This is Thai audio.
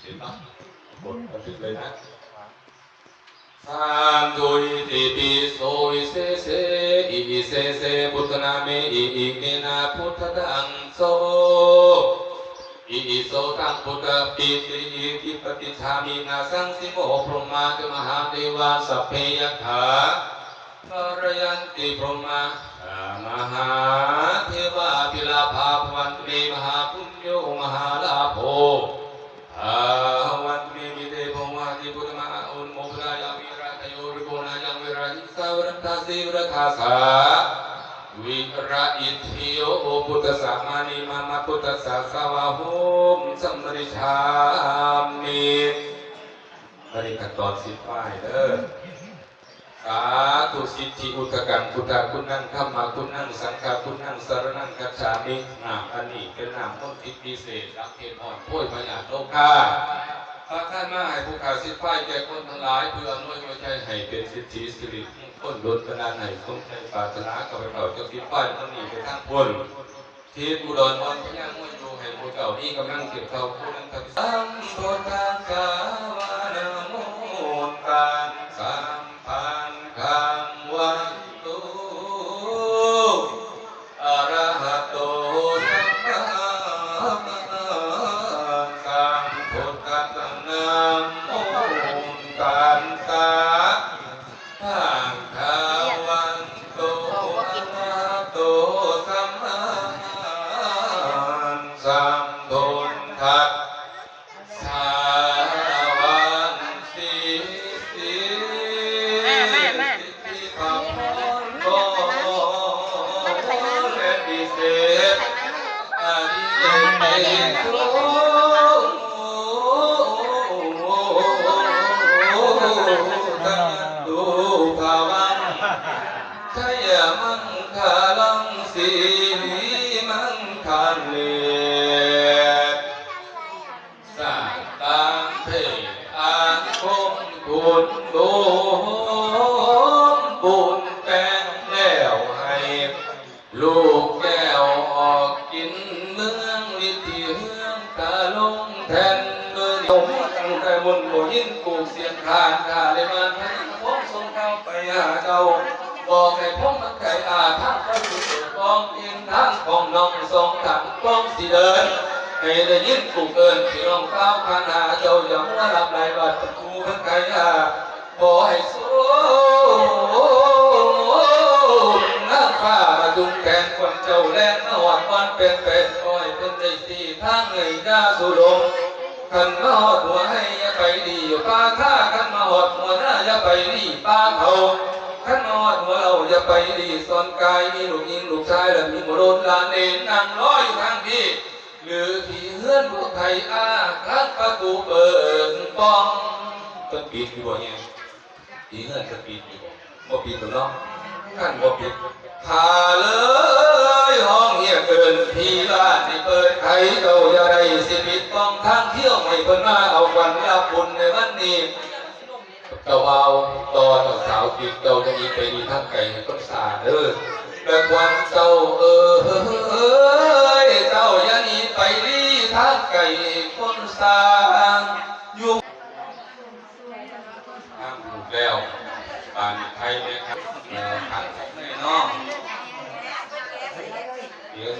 เห็นปะกดบันทึกเลยนะสามดุยติปิโสอิเสเสอิอิเสเสพุทธนาเมอิอิเมนาพุทธตังโสอิอิโสตังพุทธปิติอิทิปฏิชามินาสังสิโมพรหมาจมหาเทวาสัพเพยถาภรยันติพรหมามหาเทวาพิลาภาพวันเมมหาปุญโยมหาลาโภอาวันเมมิเตภวาติพุทธมหาอุนโมกขายามิราตโยริโกนายังวิราหิสาวรัตถา สิราสาวิระอิทิโยพุทธสามานิมามาพุทธสาสาวาหุมสัมริชามิปริขัดตอนสิบป้ายเด้อสาธุสิทธิอุตกังพุทธคุณนั่งธรรมคุณนั่งสังฆคุณนั่งสารนังกัจฉามินามอันนี้เป็นนามต้นทิศพิเศษรักเกณฑ์อ่อนพ้ยพยาโลกา พระท่านมาให้ผู้ข่าวสิทธิ์ไฟแก่คนทั้งหลายเพื่ออำนวยความใจให้เป็นสิทธิสิริมงคลล้นประดานให้สมใจปรารถนากับเราจะสิทธิ์ไฟทั้งนี้ไปทั้งพ้นที่อุดรวันพญามวยอยู่ให้ผู้เก่านี้กำลังเก็บเท่าผู้นั้นกับสัมพุทธัสส สสะนะโอ สีมังคันเลสัตตังเพอังคมคุณบุญบุญแป้งแล้วให้ลูกแก้วออกกินเมืองวิธีเฮืองตาลงแทนเมืองผมตั้งแต่บนโบยินกูเสียงคานกาเลยมาให้ผมส่งเข้าไปหาเจ้า บอกให้ผมมันไก่อาทั้งพระสุดกองอินทั้งของน้องสองถังกองสีเดินให้ได้ยินกูเกินที่น้องก้าวขนาเจ้าอย่ามัวรับไหลบัดกูเพิ่งไก่อาบอกให้สู้น้ำฟ้าดุงแขนคนเจ้าแลนหอดมันเป็นเป็นคอยเป็นใจสีทางเงหน้าสุดงขันมาหอดหัวให้ยาไปดีป้าข้าขันมาหอดหัวหน้ายาไปดีป้าเขา ขันมาหอดหัวเราอย่าไปดีสอนกายมีลูกยิงลูกชายและมีโมรนลานเนนนั่งร้อยทางพี่หรือที่เฮือนลูกไทยอาคัดประตูเปิดป้องต้นปีนอยู่บ่เนี่ยที่เฮือนต้นปีนอยู่บ่บ่ปีนตัวเนาะขันบ่ผิดพาเลยห้องเฮียเกินพี่บ้านที่เปิดไขเจ้าอย่าได้สิผิดต้องทางเที่ยวให้เพิ่นมาเอาวันรับบุญในวันนี้เจ้าเบา ต่อเสาวกินเจ้าได้ยินไปดีทั้งไก่ต้นสาเออแต่วันเจ้าเออเจ้ายัานีไปดีทั้งไก่ต้นสาอยู่ห้ามถูกแล้วบานไทยเนี่ยครับขัดแน่นอนเดี๋ยว